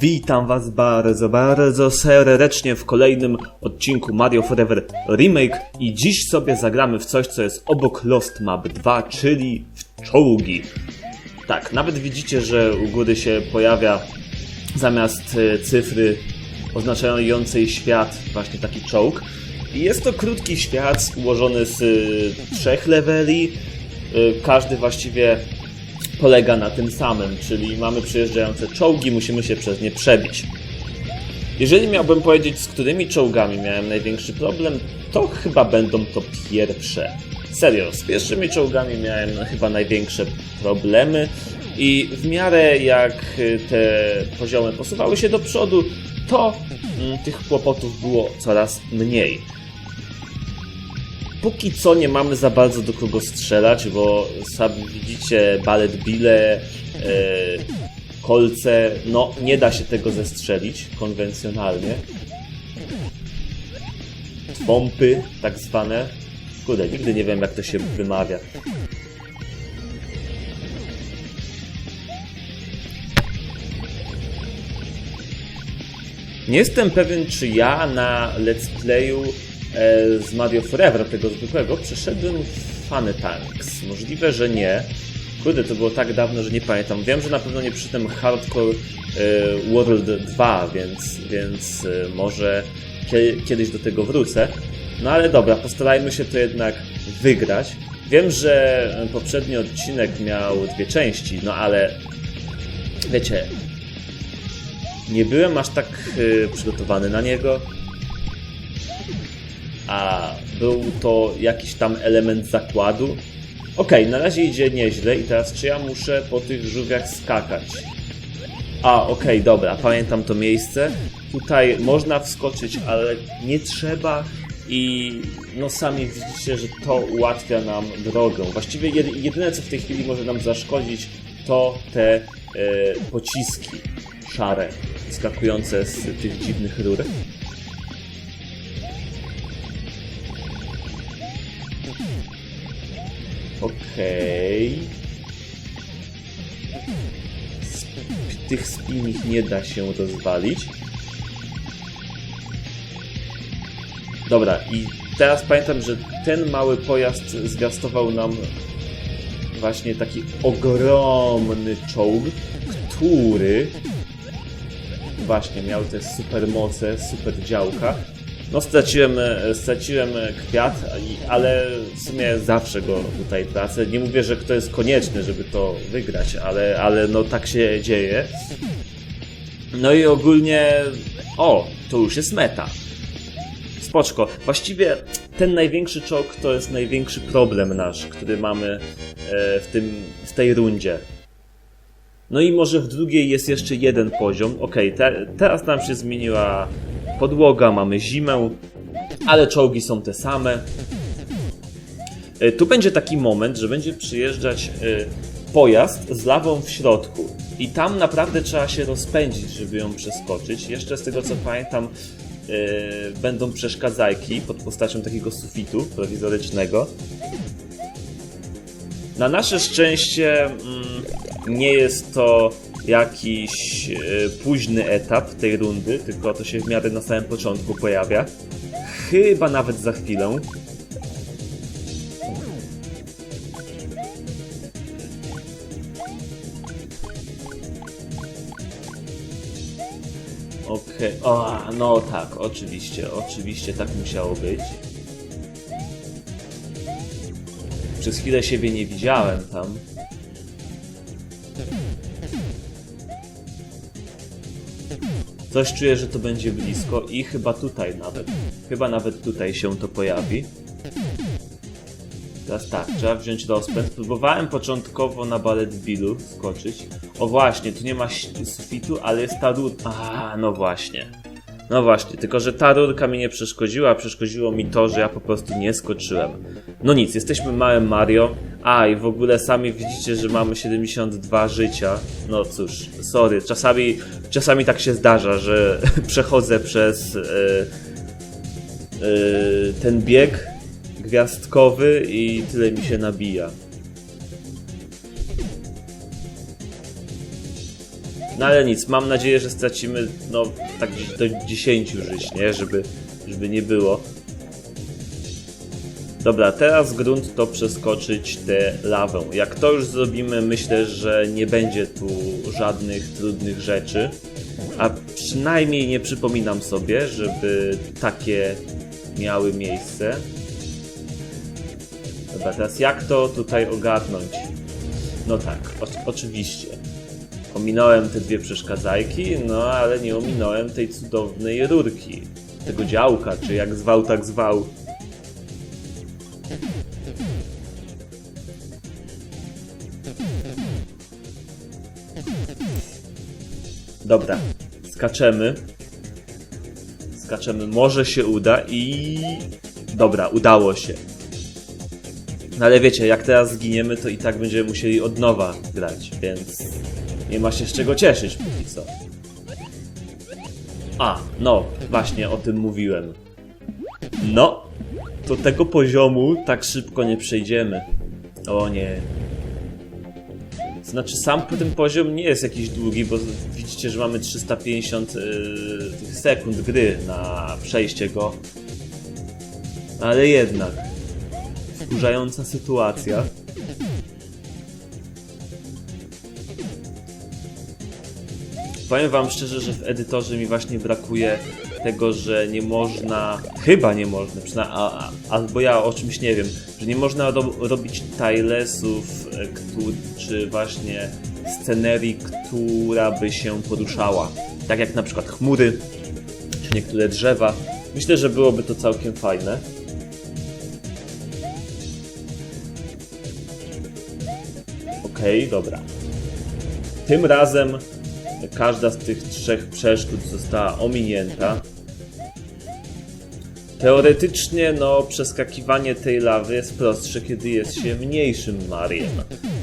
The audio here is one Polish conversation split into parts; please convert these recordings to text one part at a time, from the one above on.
Witam was bardzo, bardzo serdecznie w kolejnym odcinku Mario Forever Remake i dziś sobie zagramy w coś, co jest obok Lost Map 2, czyli w czołgi. Tak, nawet widzicie, że u góry się pojawia zamiast e, cyfry oznaczającej świat właśnie taki czołg. Jest to krótki świat ułożony z e, trzech leveli. E, Każdy właściwie polega na tym samym, czyli mamy przyjeżdżające czołgi, musimy się przez nie przebić. Jeżeli miałbym powiedzieć, z którymi czołgami miałem największy problem, to chyba będą to pierwsze. Serio, z pierwszymi czołgami miałem chyba największe problemy i w miarę jak y, te poziomy posuwały się do przodu, to mm, tych kłopotów było coraz mniej. Póki co nie mamy za bardzo do kogo strzelać, bo sami widzicie balet bile, e, kolce, no nie da się tego zestrzelić konwencjonalnie. Pompy, tak zwane. Kurde, nigdy nie wiem jak to się wymawia. Nie jestem pewien, czy ja na let's playu z Mario Forever, tego zwykłego, przeszedłem Funny Tanks. Możliwe, że nie. Kurde, to było tak dawno, że nie pamiętam. Wiem, że na pewno nie przyszedłem Hardcore e, World 2, więc, więc e, może kie- kiedyś do tego wrócę. No ale dobra, postarajmy się to jednak wygrać. Wiem, że poprzedni odcinek miał dwie części, no ale wiecie, nie byłem aż tak e, przygotowany na niego a był to jakiś tam element zakładu. Okej, na razie idzie nieźle i teraz czy ja muszę po tych żółwiach skakać? A, okej, dobra, pamiętam to miejsce. Tutaj można wskoczyć, ale nie trzeba i no sami widzicie, że to ułatwia nam drogę. Właściwie jedy- jedyne co w tej chwili może nam zaszkodzić to te e, pociski szare, skakujące z tych dziwnych rur. Okej. Sp- Tych spinich nie da się rozwalić. Dobra, i teraz pamiętam, że ten mały pojazd zwiastował nam właśnie taki ogromny czołg, który właśnie miał te supermoce, super działka. No straciłem, e, straciłem kwiat, ale w sumie zawsze go tutaj tracę. Nie mówię, że to jest konieczne, żeby to wygrać, ale, ale no tak się dzieje. No i ogólnie, o, to już jest meta. Spoczko. Właściwie ten największy czołg to jest największy problem nasz, który mamy e, w, tym, w tej rundzie. No i może w drugiej jest jeszcze jeden poziom. Okej, te, teraz nam się zmieniła podłoga, mamy zimę, ale czołgi są te same. E, Tu będzie taki moment, że będzie przyjeżdżać e, pojazd z lawą w środku. I tam naprawdę trzeba się rozpędzić, żeby ją przeskoczyć. Jeszcze z tego co pamiętam, e, będą przeszkadzajki pod postacią takiego sufitu prowizorycznego. Na nasze szczęście mm, nie jest to jakiś e, późny etap tej rundy, tylko to się w miarę na samym początku pojawia. Chyba nawet za chwilę. Okej, o, no tak, oczywiście, oczywiście tak musiało być. Przez chwilę siebie nie widziałem tam. Coś czuję, że to będzie blisko i chyba tutaj nawet. Chyba nawet tutaj się to pojawi. Teraz tak, trzeba wziąć rozpęd. Próbowałem początkowo na balet Billu skoczyć. O właśnie, tu nie ma sufitu, ale jest ta rurka. No właśnie. No właśnie, tylko że ta rurka mi nie przeszkodziła, przeszkodziło mi to, że ja po prostu nie skoczyłem. No nic, jesteśmy małym Mario. A, i w ogóle sami widzicie, że mamy 72 życia. No cóż, sorry, czasami, czasami tak się zdarza, że przechodzę przez e, e, ten bieg gwiazdkowy i tyle mi się nabija. No ale nic, mam nadzieję, że stracimy no tak do 10 żyć, nie? Żeby, żeby nie było. Dobra, teraz grunt to przeskoczyć tę lawę. Jak to już zrobimy, myślę, że nie będzie tu żadnych trudnych rzeczy. A przynajmniej nie przypominam sobie, żeby takie miały miejsce. Dobra, teraz jak to tutaj ogarnąć? No tak, o- oczywiście. Ominąłem te dwie przeszkadzajki, no ale nie ominąłem tej cudownej rurki. Tego działka, czy jak zwał, tak zwał. Dobra, skaczemy. Skaczemy, może się uda i... Dobra, udało się. No ale wiecie, jak teraz zginiemy, to i tak będziemy musieli od nowa grać, więc nie ma się z czego cieszyć póki co. A, no, właśnie o tym mówiłem. No, to tego poziomu tak szybko nie przejdziemy. O nie. Znaczy, sam ten poziom nie jest jakiś długi, bo widzicie, że mamy 350 yy, tych sekund gry na przejście go. Ale jednak. Wkurzająca sytuacja. Powiem wam szczerze, że w edytorze mi właśnie brakuje tego, że nie można, chyba nie można, przynajmniej, a, a, albo ja o czymś nie wiem, że nie można ro, robić tilesów, e, czy właśnie scenerii, która by się poruszała. Tak jak na przykład chmury, czy niektóre drzewa. Myślę, że byłoby to całkiem fajne. Okej, dobra. Tym razem każda z tych trzech przeszkód została ominięta. Teoretycznie, no, przeskakiwanie tej lawy jest prostsze, kiedy jest się mniejszym Mariem.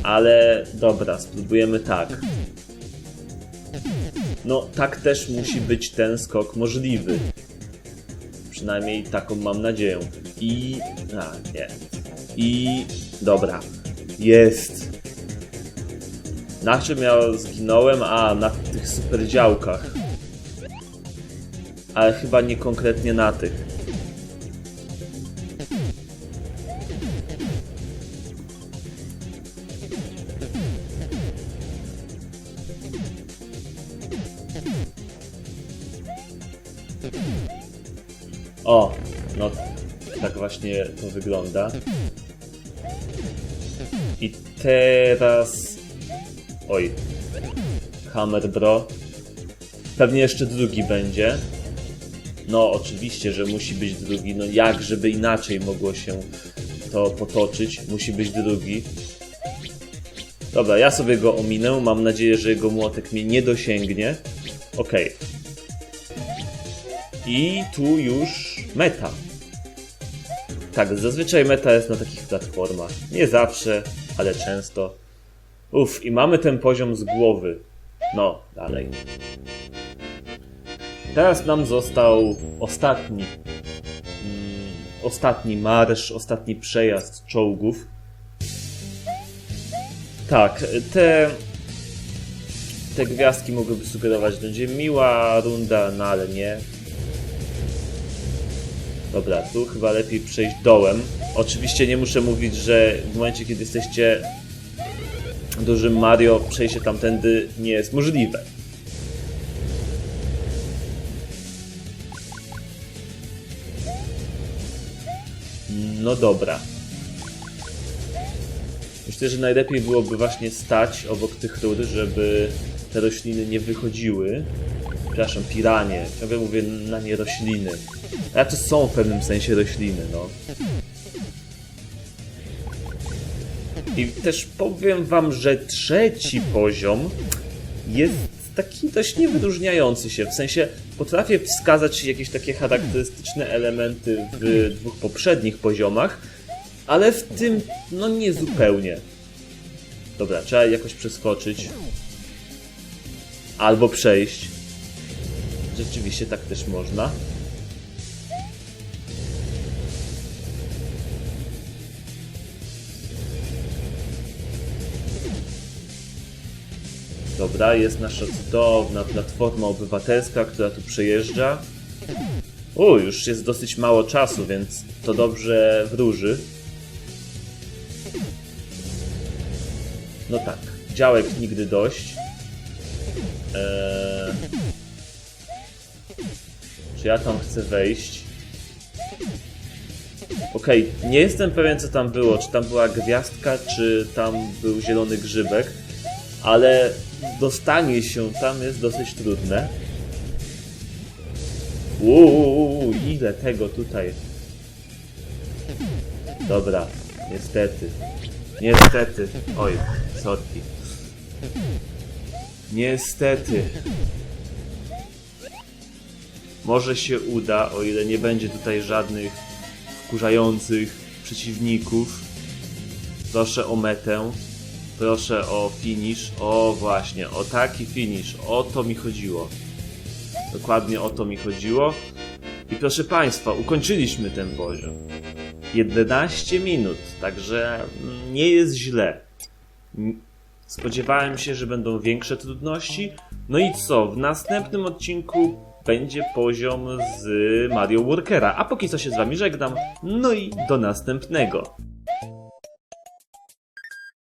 Ale dobra, spróbujemy tak. No, tak też musi być ten skok możliwy. Przynajmniej taką mam nadzieję. I. A, nie. I. Dobra. Jest. Na czym ja zginąłem? A, na tych super działkach. Ale chyba nie konkretnie na tych. O, no tak właśnie to wygląda. I teraz Oj. Hammer Bro. Pewnie jeszcze drugi będzie. No, oczywiście, że musi być drugi. No, jak żeby inaczej mogło się to potoczyć? Musi być drugi. Dobra, ja sobie go ominę. Mam nadzieję, że jego młotek mnie nie dosięgnie. Okej. I tu już meta. Tak, zazwyczaj meta jest na takich platformach. Nie zawsze, ale często. Uff, i mamy ten poziom z głowy. No, dalej. Teraz nam został ostatni. Mm, ostatni marsz, ostatni przejazd czołgów. Tak, te. Te gwiazdki mogłyby sugerować, że będzie miła runda, no ale nie. Dobra, tu chyba lepiej przejść dołem. Oczywiście nie muszę mówić, że w momencie, kiedy jesteście dużym Mario przejście tamtędy nie jest możliwe. No dobra. Myślę, że najlepiej byłoby właśnie stać obok tych rur, żeby te rośliny nie wychodziły. Przepraszam, piranie. Ciągle mówię na nie rośliny. A to są w pewnym sensie rośliny, no. I też powiem wam, że trzeci poziom jest taki dość niewyróżniający się. W sensie potrafię wskazać jakieś takie charakterystyczne elementy w dwóch poprzednich poziomach, ale w tym no nie zupełnie. Dobra, trzeba jakoś przeskoczyć. Albo przejść. Rzeczywiście tak też można. Dobra, jest nasza cudowna platforma obywatelska, która tu przejeżdża. U, już jest dosyć mało czasu, więc to dobrze wróży. No tak, działek nigdy dość. Eee... Czy ja tam chcę wejść? Okej, nie jestem pewien co tam było, czy tam była gwiazdka, czy tam był zielony grzybek, ale dostanie się tam jest dosyć trudne. Uuu, ile tego tutaj. Dobra, niestety. Niestety. Oj, sorki. Niestety. Może się uda, o ile nie będzie tutaj żadnych wkurzających przeciwników. Proszę o metę. Proszę o finish. O właśnie, o taki finish. O to mi chodziło. Dokładnie o to mi chodziło. I proszę Państwa, ukończyliśmy ten poziom. 11 minut, także nie jest źle. Spodziewałem się, że będą większe trudności. No i co? W następnym odcinku będzie poziom z Mario Workera. A póki co się z Wami żegnam. No i do następnego.